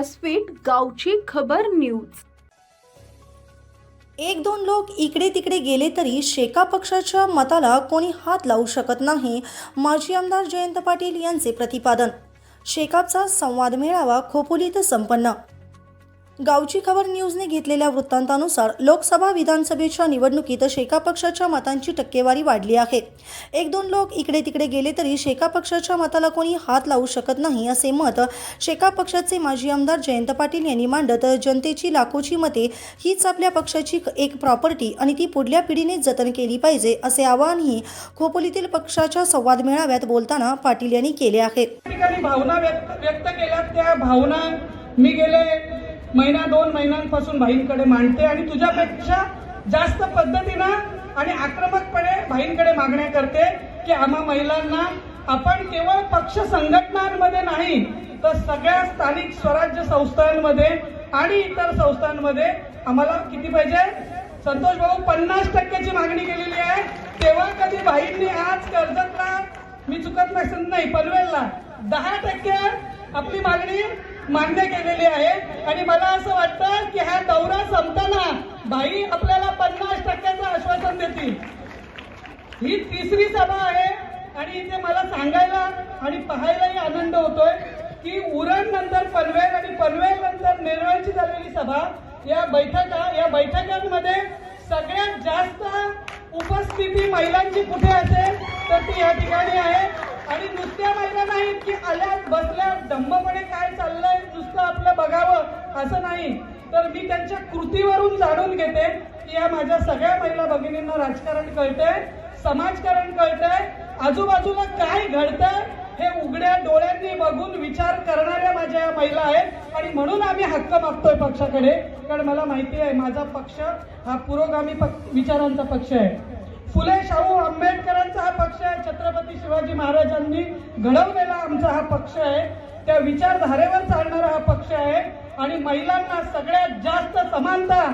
व्यासपीठ गावची खबर न्यूज. एक दोन लोक इकडे तिकडे गेले तरी शेका पक्षाच्या मताला कोणी हात लावू शकत नाही माजी आमदार जयंत पाटील यांचे प्रतिपादन. शेकापचा संवाद मेळावा खोपोलीत संपन्न. गावची खबर न्यूजने घेतलेल्या वृत्तांतानुसार लोकसभा विधानसभेच्या निवडणुकीत शेका पक्षाच्या मतांची टक्केवारी वाढली आहे. एक दोन लोक इकडे तिकडे गेले तरी शेका पक्षाच्या मताला कोणी हात लावू शकत नाही असे मत शेका पक्षाचे माजी आमदार जयंत पाटील यांनी मांडत जनतेची लाखोची मते हीच आपल्या पक्षाची एक प्रॉपर्टी आणि ती पुढल्या पिढीने जतन केली पाहिजे असे आवाहनही खोपोलीतील पक्षाच्या संवाद मेळाव्यात बोलताना पाटील यांनी केले आहे. भावना व्यक्त केल्या त्या भावना मी गेले महिना दोन महिन्यांपासून भाईंकडे मांडते आणि तुझ्यापेक्षा जास्त पद्धतीनं आणि आक्रमकपणे भाईंकडे मागण्या करते की आम्हा महिलांना आपण केवळ पक्ष संघटनांमध्ये नाही तर सगळ्या स्थानिक स्वराज्य संस्थांमध्ये आणि इतर संस्थांमध्ये आम्हाला किती पाहिजे? संतोष भाऊ पन्नास टक्क्याची मागणी केलेली आहे. तेव्हा कधी भाईंनी आज कर्जतला मी चुकत नसेल नाही पनवेलला दहा टक्के आपली मागणी मान्य केलेली आहे. आणि मला असं वाटतं की हा दौरा संपताना भाई आपल्याला पन्नास टक्क्याचं आश्वासन देतील. ही तिसरी सभा आहे. आणि इथे मला सांगायला आणि पाहायलाही आनंद होतोय की उरण नंतर पनवेल आणि पनवेल नंतर नेरळची झालेली सभा या बैठका या बैठकांमध्ये सगळ्यात जास्त उपस्थिती महिलांची कुठे असेल तर ती या ठिकाणी आहे. आणि नुसत्या महिला नाहीत की आल्या असं नाही. तर मी त्यांच्या कृतीवरून जाणून घेते की या माझ्या सगळ्या महिला भगिनींना राजकारण कळतंय समाजकारण कळतंय आजूबाजूला काय घडतंय हे उघड्या डोळ्यांनी बघून विचार करणाऱ्या माझ्या या महिला आहेत. आणि म्हणून आम्ही हक्क मागतोय पक्षाकडे. कारण मला माहिती आहे माझा पक्ष हा पुरोगामी पक्ष विचारांचा पक्ष आहे. फुले शाहू आंबेडकरांचा हा पक्ष आहे. छत्रपती शिवाजी महाराजांनी घडवलेला आमचा हा पक्ष आहे. त्या विचारधारेवर चालणारा आणि महिलांना सगळ्यात जास्त समानता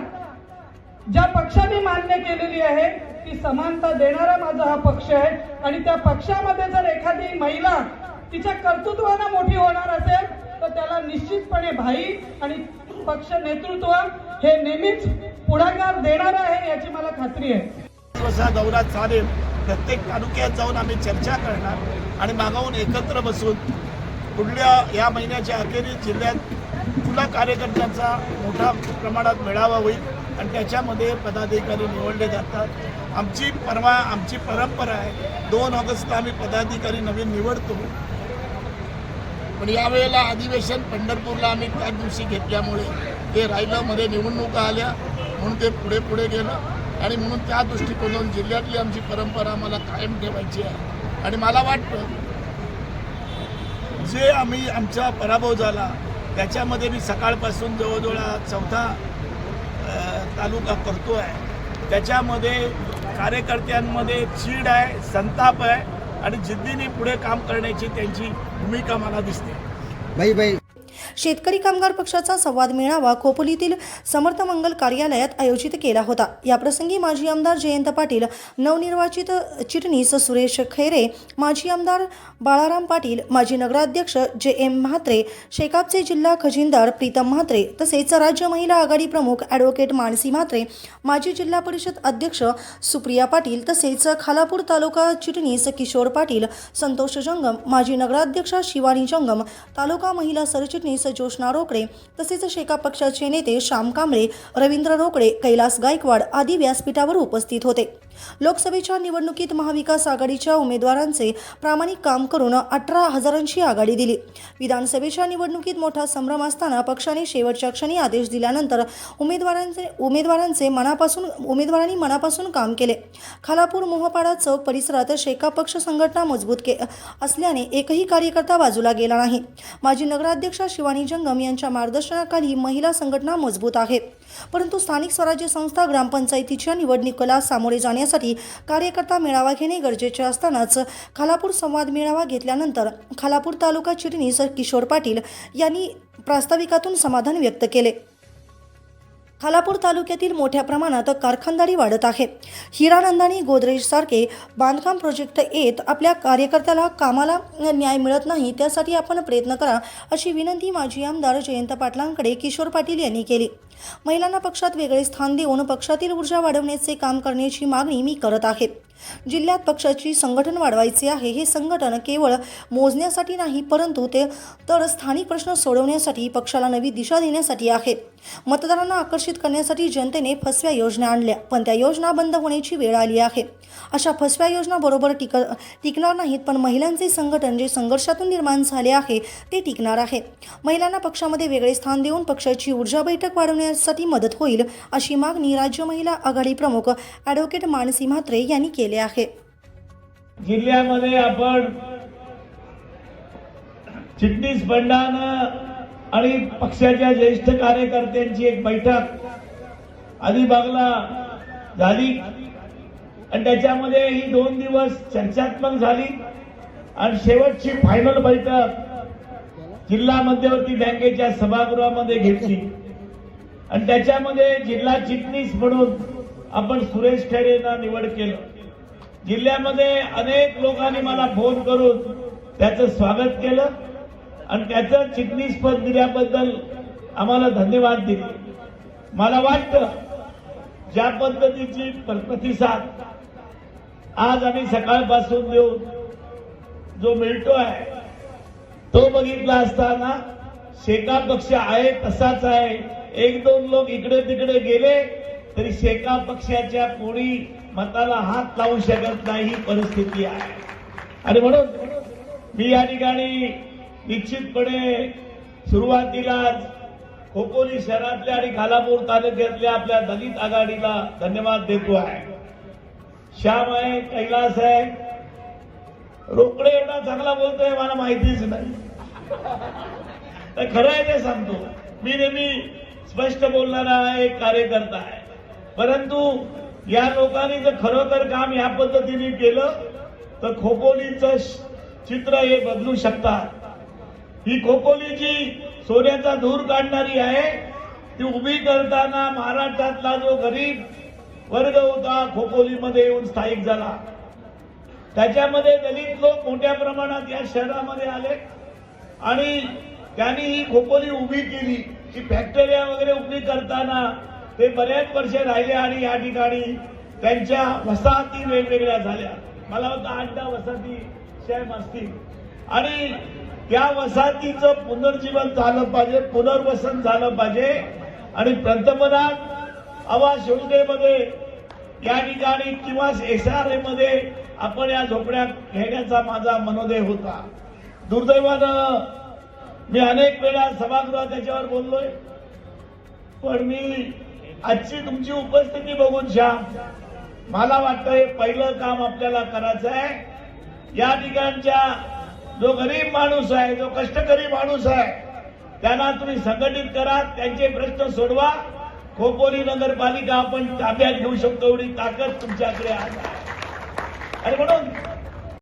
ज्या पक्षाने मान्य केलेली आहे ती समानता देणारा माझा हा पक्ष आहे. आणि त्या पक्षामध्ये जर एखादी महिला तिच्या कर्तृत्वानं मोठी होणार असेल तर त्याला निश्चितपणे भाई आणि पक्ष नेतृत्व हे नेहमीच पुढाकार देणार आहे याची मला खात्री आहे. दौरा चालेल. प्रत्येक तालुक्यात जाऊन आम्ही चर्चा करणार आणि मागावून एकत्र बसून पुढल्या या महिन्याच्या अखेरीस जिल्ह्यात पुन्हा कार्यकर्त्यांचा मोठ्या प्रमाणात मेळावा होईल आणि त्याच्यामध्ये पदाधिकारी निवडले जातात. आमची परवा आमची परंपरा आहे दोन ऑगस्टला आम्ही पदाधिकारी नवीन निवडतो. पण यावेळेला अधिवेशन पंढरपूरला आम्ही त्याच दिवशी घेतल्यामुळे ते राहिलं मध्ये निवडणुका आल्या म्हणून ते पुढे पुढे गेलं. आणि म्हणून त्या दृष्टिकोनातून जिल्ह्यातली आमची परंपरा मला कायम ठेवायची आहे. आणि मला वाटतं जे आम्ही आमचा पराभव झाला त्याच्यामध्ये मी सकाळपासून जवळजवळ चौथा तालुका करतो आहे त्याच्यामध्ये कार्यकर्त्यांमध्ये चीड आहे संताप आहे आणि जिद्दीने पुढे काम करण्याची त्यांची भूमिका मला दिसते. बाई बाई शेतकरी कामगार पक्षाचा संवाद मेळावा खोपोलीतील समर्थ मंगल कार्यालयात आयोजित केला होता. याप्रसंगी माजी आमदार जयंत पाटील नवनिर्वाचित चिटणीस सुरेश खैरे माजी आमदार बाळाराम पाटील माजी नगराध्यक्ष जे एम म्हात्रे शेकापचे जिल्हा खजिनदार प्रीतम म्हात्रे तसेच राज्य महिला आघाडी प्रमुख ॲडव्होकेट मानसी म्हात्रे माजी जिल्हा परिषद अध्यक्ष सुप्रिया पाटील तसेच खालापूर तालुका चिटणीस किशोर पाटील संतोष जंगम माजी नगराध्यक्षा शिवानी जंगम तालुका महिला सरचिटणीस जोशना रोकडे तसेच शेका पक्षाचे नेते श्याम कांबळे रवींद्र रोकडे कैलास गायकवाड आदी व्यासपीठावर उपस्थित होते. लोकसभेच्या निवडणुकीत महाविकास आघाडीच्या उमेदवारांचे प्रामाणिक काम करून अठरा हजारांची आघाडी दिली. विधानसभेच्या निवडणुकीत मोठा संभ्रम असताना पक्षाने शेवटच्या क्षणी आदेश दिल्यानंतर उमेदवारांचे उमेदवारांचे मनापासून उमेदवारांनी मनापासून काम केले. खालापूर मोहपाडा चौक परिसरात शेका पक्ष संघटना मजबूत के असल्याने एकही कार्यकर्ता बाजूला गेला नाही. माजी नगराध्यक्षा शिवानी जंगम यांच्या मार्गदर्शनाखाली महिला संघटना मजबूत आहे. परंतु स्थानिक स्वराज्य संस्था ग्रामपंचायतीच्या निवडणुकीला सामोरे जाण्यासाठी कार्यकर्ता मेळावा घेणे गरजेचे असतानाच खालापूर संवाद मेळावा घेतल्यानंतर खालापूर तालुका चिटणीस किशोर पाटील यांनी प्रास्ताविकातून समाधान व्यक्त केले. खालापूर तालुक्यातील मोठ्या प्रमाणात कारखानदारी वाढत आहे. हिरानंदानी गोदरेजसारखे बांधकाम प्रोजेक्ट येत आपल्या कार्यकर्त्याला कामाला न्याय मिळत नाही त्यासाठी आपण प्रयत्न करा अशी विनंती माजी आमदार जयंत पाटलांकडे किशोर पाटील यांनी केली. महिलांना पक्षात वेगळे स्थान देऊन पक्षातील ऊर्जा वाढवण्याचे काम करण्याची मागणी मी करत आहे. जिल्ह्यात पक्षाची संघटन वाढवायचे आहे. हे संघटन केवळ मोजण्यासाठी नाही परंतु ते तर स्थानिक प्रश्न सोडवण्यासाठी पक्षाला नवी दिशा देण्यासाठी आहे. मतदारांना आकर्षित करण्यासाठी जनतेने फसव्या योजना आणल्या पण त्या योजना बंद होण्याची वेळ आली आहे. अशा फसव्या योजना बरोबर टिक टिकणार नाहीत पण महिलांचे संघटन जे संघर्षातून निर्माण झाले आहे ते टिकणार आहे. महिलांना पक्षामध्ये वेगळे स्थान देऊन पक्षाची ऊर्जा बैठक वाढवण्यासाठी मदत होईल अशी मागणी राज्य महिला आघाडी प्रमुख ॲडव्होकेट मानसी म्हात्रे यांनी केली. आहे. जिल्ह्यामध्ये आपण चिटणीस बंडानं आणि पक्षाच्या ज्येष्ठ कार्यकर्त्यांची एक बैठक अलिबागला झाली. आणि त्याच्यामध्ये ही दोन दिवस चर्चात्मक झाली. आणि शेवटची फायनल बैठक जिल्हा मध्यवर्ती बँकेच्या सभागृहामध्ये घेतली. आणि त्याच्यामध्ये जिल्हा चिटणीस म्हणून आपण सुरेश खैरेंना निवड केलं. जिल्ह्यामध्ये अनेक लोकांनी मला फोन करून त्याचं स्वागत केलं आणि त्याचं चिटणीस पद दिल्याबद्दल आम्हाला धन्यवाद दिले. मला वाटतं ज्या पद्धतीची प्रतिसाद आज आम्ही सकाळपासून देऊन जो मिळतो आहे तो बघितला असताना शेका पक्ष आहे तसाच आहे. एक दोन लोक इकडे तिकडे गेले तरी शेका पक्षाच्या कोणी मताला हात लावू शकत नाही ही परिस्थिती आहे. आणि म्हणून मी या ठिकाणी निश्चितपणे सुरुवातीलाच खोपोली शहरातल्या आणि खालापूर तालुक्यातल्या आपल्या दलित आघाडीला धन्यवाद देतो आहे. श्याम आहे कैलास आहे. रोकडे एवढा चांगला बोलतोय मला माहितीच नाही. तर खरं आहे ते सांगतो. मी नेहमी स्पष्ट बोलणारा एक कार्यकर्ता आहे. परंतु या लोकांनी जर खरोखर काम या पद्धतीने केलं तर खोपोलीचं चित्र हे बदलू शकतात. ही खोपोलीची सोन्याचा धूर काढणारी आहे. ती उभी करताना महाराष्ट्रातला जो गरीब वर्ग होता खोपोलीमध्ये येऊन स्थायिक झाला. त्याच्यामध्ये दलित लोक मोठ्या प्रमाणात या शहरामध्ये आले. आणि त्यांनी ही खोपोली उभी केली. ही फॅक्टऱ्या वगैरे उभी करताना ते बऱ्याच वर्ष राहिले आणि या ठिकाणी त्यांच्या वसाहती वेगवेगळ्या झाल्या. मला वाटतं आठ दहा वसाहती शॅम असतील. आणि त्या वसाहतीचं पुनर्जीवन झालं पाहिजे पुनर्वसन झालं पाहिजे. आणि पंतप्रधान आवास योजनेमध्ये या ठिकाणी किंवा एस आरमध्ये आपण या झोपड्या घेण्याचा माझा मनोदय होता. दुर्दैवानं मी अनेक वेळा सभागृहात त्याच्यावर बोललोय. पण मी आजची तुमची उपस्थिती बघून श्या मला वाटतं हे पहिलं काम आपल्याला करायचं आहे. या ठिकाणच्या जो गरीब माणूस आहे जो कष्टकरी माणूस आहे त्यांना तुम्ही संघटित करा त्यांचे प्रश्न सोडवा. खोपोली नगरपालिका आपण ताब्यात घेऊ शकतो एवढी ताकद तुमच्याकडे आज आहे. आणि म्हणून